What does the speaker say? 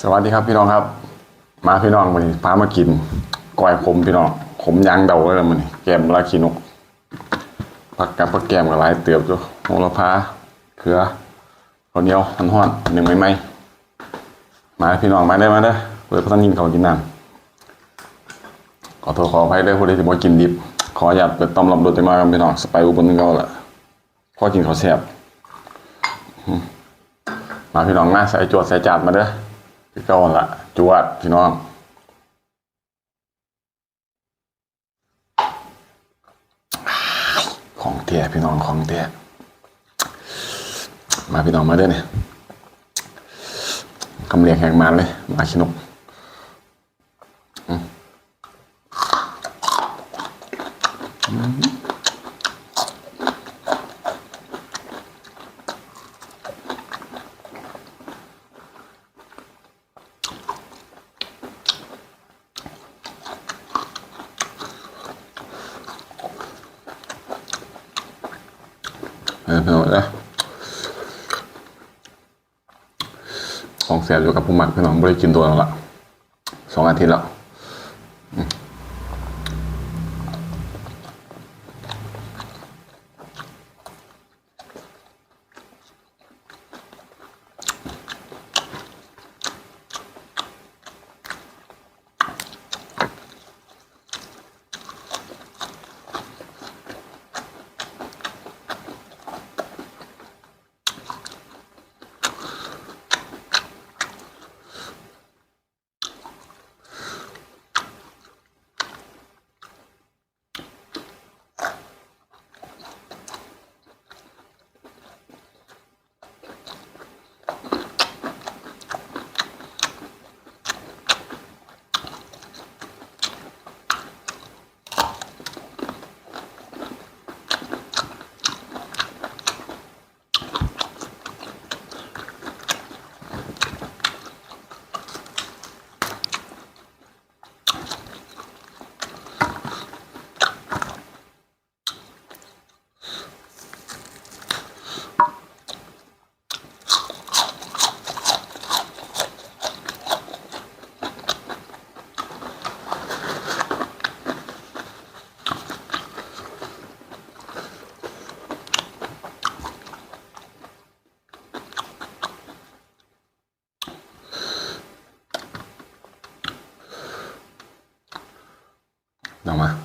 สวัสดีครับพี่น้องครับ มาพี่น้องวันนี้พามากินก้อยขมพี่น้องขมยางเดาเลยมันนี่แกมลาคีนกผักกับผักแกมกับหลายเติบจ้ะโหระพาเขือข้าวเหนียวหันห้อนหนึ่งไม่ไหมมาพี่น้องมาได้มาได้อเปิดพัฒนินเขากินน้ำขอโทษขออภัยด้วยผู้ใดที่บ่กินดิบ ขออยากเปิดต้อมรับรสจังมาพี่น้องสไปอุบลนึงก็ละพอกินข้าวแซ่บมาพี่น้องมาใส่จวดใส่จานมาเด้อ พี่เก้าหั่นละจวดพี่น้องของเตี้ยพี่น้องของเตี้ยมาพี่น้องมาเด้อเนี่ยกำเรียงแหงมาเลยมาชินกอืมอืมเออพี่ นะของเสียอยู่กับผู้หมักพี่น้องไม่ได้กินตัวแล้วล่ะสองอาทิตย์แล้ว 能吗？